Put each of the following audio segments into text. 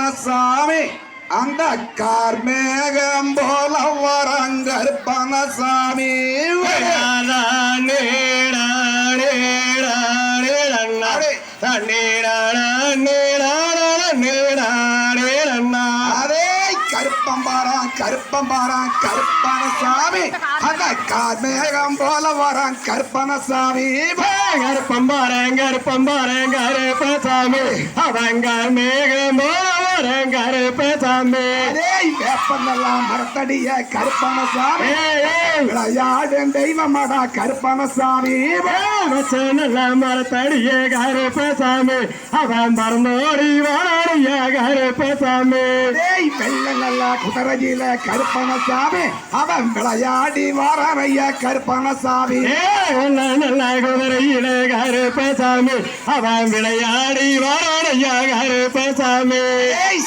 கருப்பணசாமி அந்த கார்மேகம் போல வரம் கருப்பணசாமி அதே கருப்பம்பாரான் கருப்பணசாமி அந்த கார்மேகம் போல வரம் கருப்பணசாமி கருப்பம்பாரங்கருப்பம்பாரங்கருப்பசாமி அவங்கார் மேகம் கருப்பசாமி. அதே வேப்பந்தெல்லாம் மரத்தடிய கருப்பணசாமி விளையாடும் தெய்வமடா கருப்பணசாமி மரத்தடிய கருப்பசாமி. அவன் மறந்தோடி வாடிய கருப்பசாமி. வெள்ள நல்ல குதிரையில கருப்பணசாமி. அவன் விளையாடி வாரைய கருப்பணசாமி. நல்ல குதிரையில கருப்பசாமி. அவன் விளையாடி வாடிய கருப்பசாமி.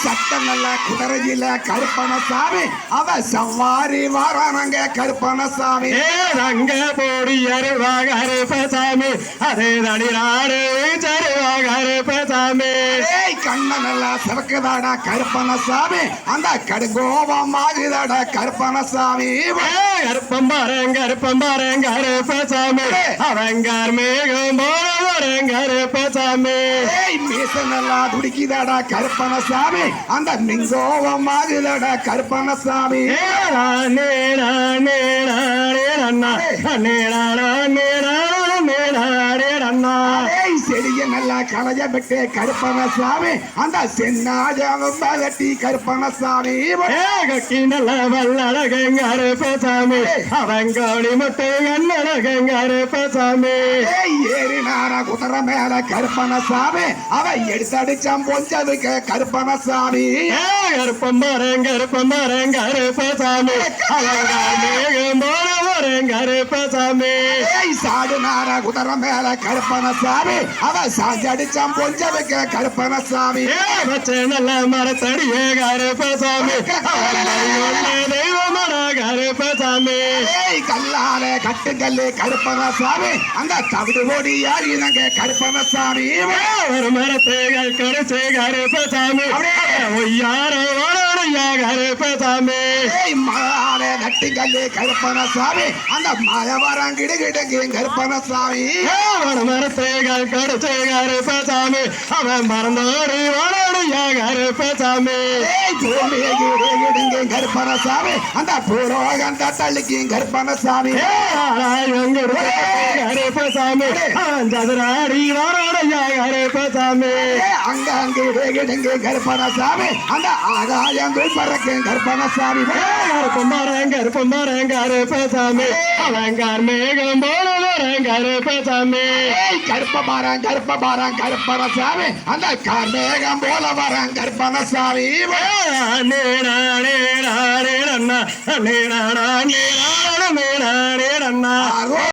சட்ட நல்ல குதிரையில கருப்பணசாமி. அவன் சவாரி வாரானங்க கருப்பணசாமி. ரங்க போடி அருவா கருப்பசாமி. அதே தடி நாடு சருவா கருப்பசாமி. டேய் கண்ண நல்ல சிவக்குதாடா கருப்பணசாமி அந்த கடுங்கோபம் ஆகுதாடா கருப்பணசாமி கருப்பம் பாருங்க கருப்பம் பாருங்க கருப்பசாமி அவங்கார் மேகம் போறவரங்க கருப்பசாமி. டேய் மீச நல்லா துடிக்குதாடா கருப்பணசாமி அந்த மிங்கோபம் ஆகுதாடா கருப்பணசாமி டேய் செடிய நல்லா களைய விட்டு கருப்பணசாமி அந்த சென்னாஜாவும் பகட்டி கருப்பணசாமி. வல்லழகங்கருப்பசாமி அவங்கோடி முட்டை கண்ணழகங்கருப்பசாமி ஏய் ஏறினாரா குதிரை மேல கருப்பணசாமி? அவ எடுத்தடிச்சான் பொஞ்சதுக்கு கருப்பணசாமி. கருப்பம் பாருங்க கருப்பம் பாருங்க கருப்பசாமி அவங்கார் மேகம் போறவரங்க கருப்பசாமி ஏய் சாடுனாரா குதிரை மேல கருப்பணசாமி அவ சாஞ்சடிச்சான் பொஞ்சதுக்கு கருப்பணசாமி நல்ல மரத்தடிய கருப்பசாமி ஏய் கல்லால கட்டுக்கல்லு கருப்பணசாமி அந்த தவிடு ஓடி யாரினங்க கருப்பணசாமி ஒரு மரத்தைகள் கடைசி கருப்பசாமி. ஒய்யார வாழையா கருப்பசாமி. மால கட்டுக்கல்லு கருப்பணசாமி அந்த மயவரம் கிடுகிடுங்க கருப்பணசாமி ஒரு மரத்தைகள் கடைசி கருப்பசாமி. அவன் மறந்தோடி வாழையா கருப்பசாமி. கருப்பணசாமி. அந்த பூரோகம் தத்தளிக்கு கருப்பணசாமி. கருப்பசாமி சதுராடி வாழையா கருப்பசாமி அங்க அங்க கிடுகிடுங்க கருப்பணசாமி. அந்த ஆகாயங்கள் பறக்கும் கருப்பணசாமி. கருப்பம்பாரங்க கருப்பம்பாரங்க கருப்பசாமி அவங்கார் மேகம் போல கருப்பசாமி ஏய் கருப்பபாரம் கருப்பபாரம் கருப்பணசாமி. அந்த கர்மேகம் போல வரம் கருப்பணசாமி. நேரா நேரா நேரா நேரா நேரா நேரா நேரா